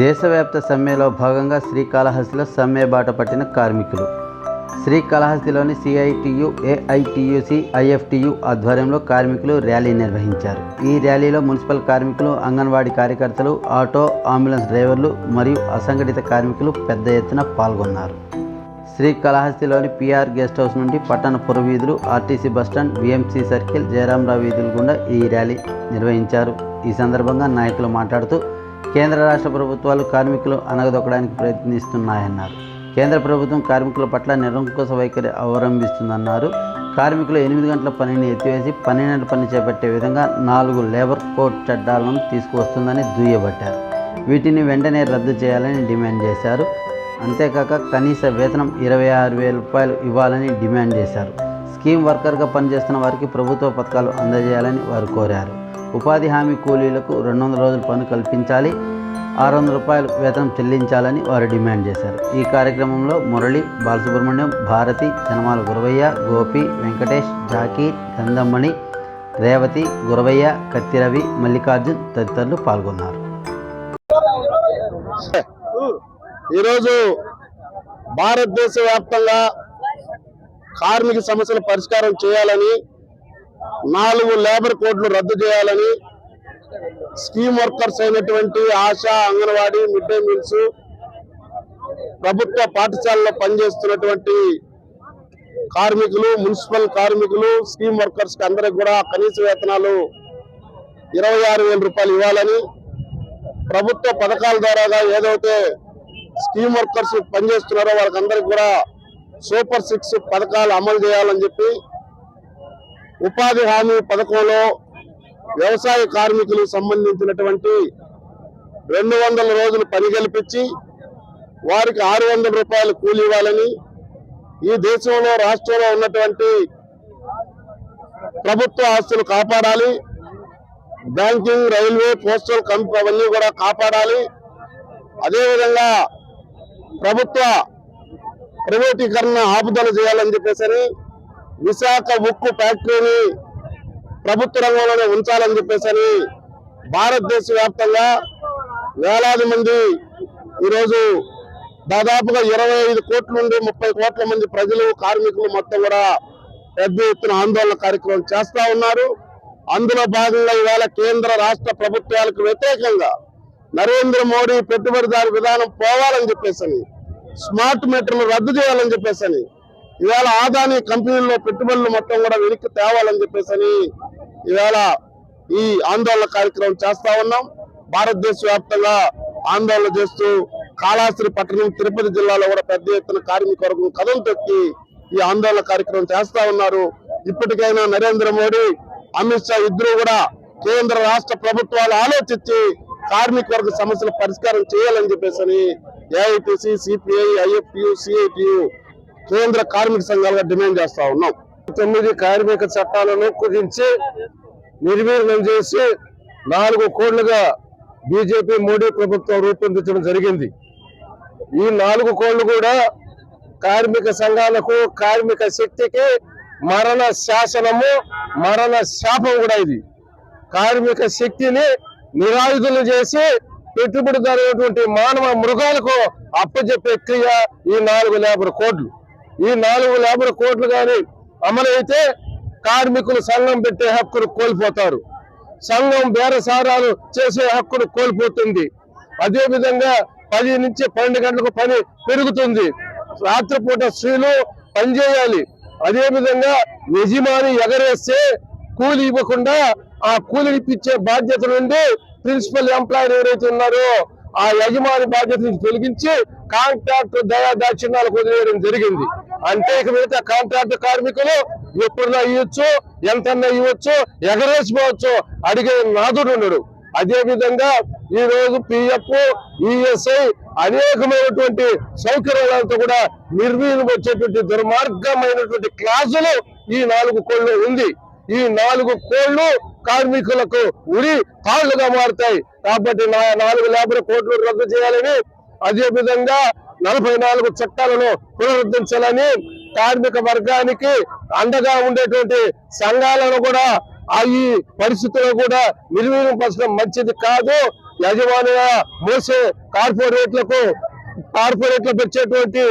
దేశవ్యాప్త సమ్మెలో భాగంగా శ్రీకాళహస్తిలో సమ్మె బాట పట్టిన కార్మికులు. శ్రీకాళహస్తిలోని సిఐటియు ఏఐటియుసి ఐఎఫ్టియు ఆధ్వర్యంలో కార్మికులు ర్యాలీ నిర్వహించారు. ఈ ర్యాలీలో మున్సిపల్ కార్మికులు అంగన్వాడీ కార్యకర్తలు ఆటో అంబులెన్స్ డ్రైవర్లు మరియు అసంఘటిత కార్మికులు పెద్ద ఎత్తున పాల్గొన్నారు. శ్రీకాళహస్తిలోని పిఆర్ గెస్ట్ హౌస్ నుండి పట్టణ పురవీధులు RTC bus stand VMC circle Jayaramarao వీధుల గుండా ఈ ర్యాలీ నిర్వహించారు. ఈ సందర్భంగా నాయకులు మాట్లాడుతూ కేంద్ర రాష్ట్ర ప్రభుత్వాలు కార్మికులు అనగదొక్కడానికి ప్రయత్నిస్తున్నాయన్నారు. కేంద్ర ప్రభుత్వం కార్మికుల పట్ల నిరంకుశ వైఖరి అవలంబిస్తుందన్నారు. కార్మికులు ఎనిమిది గంటల పనిని ఎత్తివేసి పన్నెండు పని చేపట్టే విధంగా నాలుగు లేబర్ కోడ్ చట్టాలను తీసుకువస్తుందని దుయ్యబట్టారు. వీటిని వెంటనే రద్దు చేయాలని డిమాండ్ చేశారు. అంతేకాక కనీస వేతనం ఇరవై ఆరు వేల రూపాయలు ఇవ్వాలని డిమాండ్ చేశారు. స్కీమ్ వర్కర్గా పనిచేస్తున్న వారికి ప్రభుత్వ పథకాలు అందజేయాలని వారు కోరారు. ఉపాధి హామీ కూలీలకు రెండు వందల రోజుల పని కల్పించాలి ఆరు వందల రూపాయలు వేతనం చెల్లించాలని వారు డిమాండ్ చేశారు. ఈ కార్యక్రమంలో మురళి బాలసుబ్రహ్మణ్యం భారతి జనమాల గురవయ్య గోపి వెంకటేష్ జాకీ గంధమ్మణి రేవతి గురవయ్య కత్తిరవి మల్లికార్జున్ తదితరులు పాల్గొన్నారు. ఈరోజు భారతదేశ వ్యాప్తంగా కార్మిక సమస్యల పరిష్కారం చేయాలని నాలుగు లేబర్ కోడ్లు రద్దు చేయాలని స్కీమ్ వర్కర్స్ అయినటువంటి Asha Anganwadi mid day meals ప్రభుత్వ పాఠశాలలో పనిచేస్తున్నటువంటి కార్మికులు మున్సిపల్ కార్మికులు స్కీమ్ వర్కర్స్కి అందరికి కూడా కనీస వేతనాలు ఇరవై ఆరు వేల రూపాయలు ఇవ్వాలని ప్రభుత్వ పథకాల ద్వారాగా ఏదైతే స్కీమ్ వర్కర్స్ పనిచేస్తున్నారో వాళ్ళకందరికి కూడా సూపర్ సిక్స్ పథకాలు అమలు చేయాలని చెప్పి ఉపాధి హామీ పథకంలో వ్యవసాయ కార్మికులకు సంబంధించినటువంటి రెండు వందల రోజులు పని కల్పించి వారికి ఆరు వందల రూపాయలు కూలి ఇవ్వాలని ఈ దేశంలో రాష్ట్రంలో ఉన్నటువంటి ప్రభుత్వ ఆస్తులు కాపాడాలి. బ్యాంకింగ్ రైల్వే పోస్టల్ కంపెనీ అవన్నీ కూడా కాపాడాలి. అదేవిధంగా ప్రభుత్వ ప్రైవేటీకరణ ఆపుదల చేయాలని చెప్పేసి విశాఖ ఉక్కు ఫ్యాక్టరీని ప్రభుత్వ రంగంలోనే ఉంచాలని చెప్పేసి భారతదేశ వ్యాప్తంగా వేలాది మంది ఈరోజు దాదాపుగా ఇరవై ఐదు కోట్ల నుండి ముప్పై కోట్ల మంది ప్రజలు కార్మికులు మొత్తం కూడా పెద్ద ఎత్తున ఆందోళన కార్యక్రమం చేస్తా ఉన్నారు. అందులో భాగంగా ఇవాళ కేంద్ర రాష్ట్ర ప్రభుత్వాలకు వ్యతిరేకంగా నరేంద్ర మోడీ పెట్టుబడిదారు విధానం పోవాలని చెప్పేసి స్మార్ట్ మీటర్లు రద్దు చేయాలని చెప్పేసి ఇవాళ ఆదాని కంపెనీల్లో పెట్టుబడులు మొత్తం కూడా వెనక్కి తేవాలని చెప్పేసి ఇవాళ ఈ ఆందోళన కార్యక్రమం చేస్తా ఉన్నాం. భారతదేశ వ్యాప్తంగా ఆందోళన చేస్తూ కాళాస్త్రి పట్టణం తిరుపతి జిల్లాలో కూడా పెద్ద ఎత్తున కార్మిక వర్గం కథం తొక్కి ఈ ఆందోళన కార్యక్రమం చేస్తా ఉన్నారు. ఇప్పటికైనా నరేంద్ర మోడీ అమిత్ షా ఇద్దరు కూడా కేంద్ర రాష్ట్ర ప్రభుత్వాలు ఆలోచించి కార్మిక వర్గ సమస్యల పరిష్కారం చేయాలని చెప్పేసి ఏఐటిసి సిపిఐ ఐఎఫ్టియు సిఐటియు కేంద్ర కార్మిక సంఘాలుగా డిమాండ్ చేస్తా ఉన్నాం. తొమ్మిది కార్మిక చట్టాలను కుదించి నిర్వీర్ణం చేసి నాలుగు కోట్లుగా బీజేపీ మోడీ ప్రభుత్వం రూపొందించడం జరిగింది. ఈ నాలుగు కోళ్ళు కూడా కార్మిక సంఘాలకు కార్మిక శక్తికి మరణ శాసనము మరణ శాపం కూడా ఇది. కార్మిక శక్తిని నిరాయుధులు చేసి పెట్టుబడిదారైనటువంటి మానవ మృగాలకు అప్పచెప్పే క్రియ ఈ నాలుగు లేబర్ కోడ్లు. ఈ నాలుగు లేబర్ కోడ్లు కానీ అమలైతే కార్మికులు సంఘం పెట్టే హక్కును కోల్పోతారు. సంఘం బేరసారాలు చేసే హక్కును కోల్పోతుంది. అదేవిధంగా పది నుంచి పన్నెండు గంటలకు పని పెరుగుతుంది. రాత్రిపూట స్త్రీలు పనిచేయాలి అదేవిధంగా యజమాని ఎగరేస్తే కూలి ఇవ్వకుండా ఆ కూలిని ఇప్పించే బాధ్యత నుండి ప్రిన్సిపల్ ఎంప్లాయర్ ఎవరైతే ఉన్నారో ఆ యజమాని బాధ్యత నుంచి తొలగించి కాంట్రాక్ట్ దయా దాక్షిణ్యాలకు వదిలేయడం జరిగింది. అంటే ఇక మిగతా కాంట్రాక్ట్ కార్మికులు ఎప్పుడున్నా ఇవ్వచ్చు ఎంతన్నా ఇవ్వచ్చు ఎగరేసిపోవచ్చు అడిగే నాదుడు ఉండడు. అదే విధంగా ఈ రోజు పిఎఫ్ ఈఎస్ఐ అనేకమైనటువంటి సౌకర్యాలతో కూడా నిర్వీర్యం వచ్చేటువంటి దుర్మార్గమైనటువంటి క్లాసులు ఈ నాలుగు కోళ్ళు ఉంది. ఈ నాలుగు కోళ్ళు కార్మికులకు ఉరి తాళ్ళుగా మారుతాయి. కాబట్టి నా నాలుగు లేబర్ కోట్లు రద్దు చేయాలని అదే విధంగా నలభై నాలుగు చట్టాలను పునరుద్ధరించాలని కార్మిక వర్గానికి అండగా ఉండేటువంటి సంఘాలను కూడా ఆ ఈ పరిస్థితుల్లో కూడా నిర్వీర్యం మంచిది కాదు. యజమానిగా మోసే కార్పొరేట్లకు కార్పొరేట్లు పెంచేటువంటి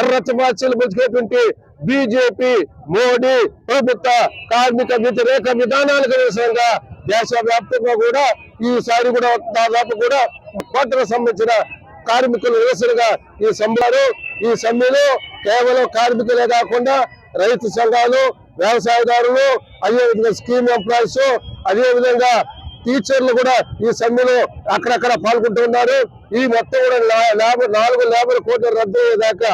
ఎర్ర చమాచీలు పెంచుకునేటువంటి బీజేపీ మోడీ ప్రభుత్వ కార్మిక వ్యతిరేక విధానాలకు నిరసనగా దేశవ్యాప్తంగా కూడా ఈసారి కూడా దాదాపు కూడా కోటకు సంబంధించిన కార్మికులు నిరసనగా ఈ సమ్మెలు ఈ సమ్మెలో కేవలం కార్మికులే కాకుండా రైతు సంఘాలు వ్యవసాయదారులు అదేవిధంగా స్కీమ్ ఎంప్లాయీస్ అదేవిధంగా టీచర్లు కూడా ఈ సమ్మెలో అక్కడక్కడ పాల్గొంటున్నారు ఈ మొత్తం కూడా లేబర్ నాలుగు లేబర్ కోట్లు రద్దు అయ్యేదాకా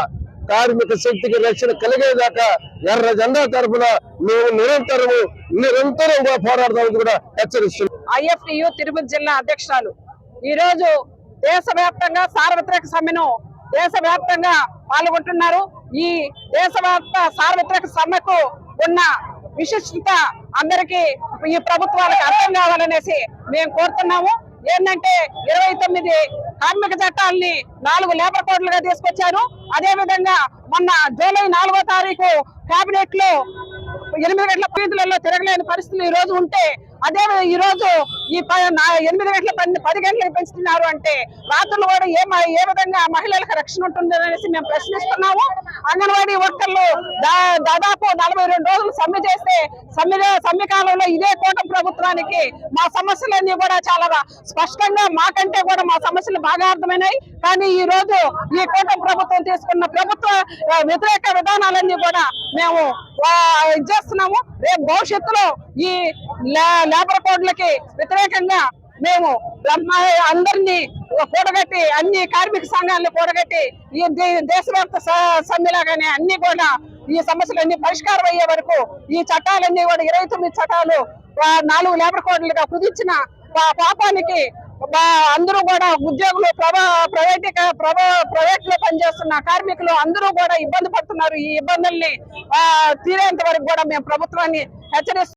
కార్మిక శక్తికి రక్షణ కలిగేదాకా ఎర్ర జెండా తరఫున మేము నిరంతరము నిరంతరంగా పోరాడదామని కూడా హెచ్చరిస్తున్నాం. ఐఎఫ్టియు తిరుపతి జిల్లా అధ్యక్షురాలు. ఈ రోజు దేశవ్యాప్తంగా సార్వత్రిక సమ్మెను దేశవ్యాప్తంగా పాల్గొంటున్నారు. ఈ దేశవ్యాప్త సార్వత్రిక సమ్మెకు ఉన్న విశిష్టత అందరికీ ఈ ప్రభుత్వాలకు అర్థం కావాలనేసి మేము కోరుతున్నాము. ఏంటంటే ఇరవై తొమ్మిది కార్మిక చట్టాలని నాలుగు లేబర్ కోడ్లుగా తీసుకొచ్చారు. అదే విధంగా మొన్న జూలై నాలుగో తారీఖు కేబినెట్లో ఎనిమిది గంటల వీధులలో తిరగలేని పరిస్థితులు ఈ రోజు ఉంటే అదే ఈ రోజు ఈ ప- ఎనిమిది గంటల పది పది గంటలకు పెంచుతున్నారు అంటే రాత్రులు కూడా ఏ ఏ విధంగా మహిళలకు రక్షణ ఉంటుంది అనేసి మేము ప్రశ్నిస్తున్నాము. అంగన్వాడీ వర్కర్లు దా- దాదాపు నలభై రెండు రోజులు సమ్మె చేస్తే సమ్మె సమ్మె కాలంలో ఇదే కోట ప్రభుత్వానికి మా సమస్యలన్నీ కూడా చాలా స్పష్టంగా మాకంటే కూడా మా సమస్యలు బాగా అర్థమైనాయి. కానీ ఈ రోజు ఈ కోట ప్రభుత్వం తీసుకున్న ప్రభుత్వ వ్యతిరేక విధానాలన్నీ కూడా మేము ఇది చేస్తున్నాము. రేపు భవిష్యత్తులో ఈ లేబర్ కోడ్లకి వ్యతిరేకంగా మేము అందరినీ కూడగట్టి అన్ని కార్మిక సంఘాలను కూడగట్టి ఈ దే- దేశవ్యాప్త స- సమ్మెలాగానే అన్ని కూడా ఈ సమస్యలన్నీ పరిష్కారం అయ్యే వరకు ఈ చట్టాలన్నీ కూడా ఇరవై తొమ్మిది చట్టాలు నాలుగు లేబర్ కోడ్లుగా కుదిర్చిన పాపానికి అందరూ కూడా ఉద్యోగులు ప్రైవేట్ ప్రైవేట్లో పనిచేస్తున్న కార్మికులు అందరూ కూడా ఇబ్బంది పడుతున్నారు. ఈ ఇబ్బందుల్ని తీరేంత వరకు కూడా మేము ప్రభుత్వాన్ని హెచ్చరిస్తున్నాం.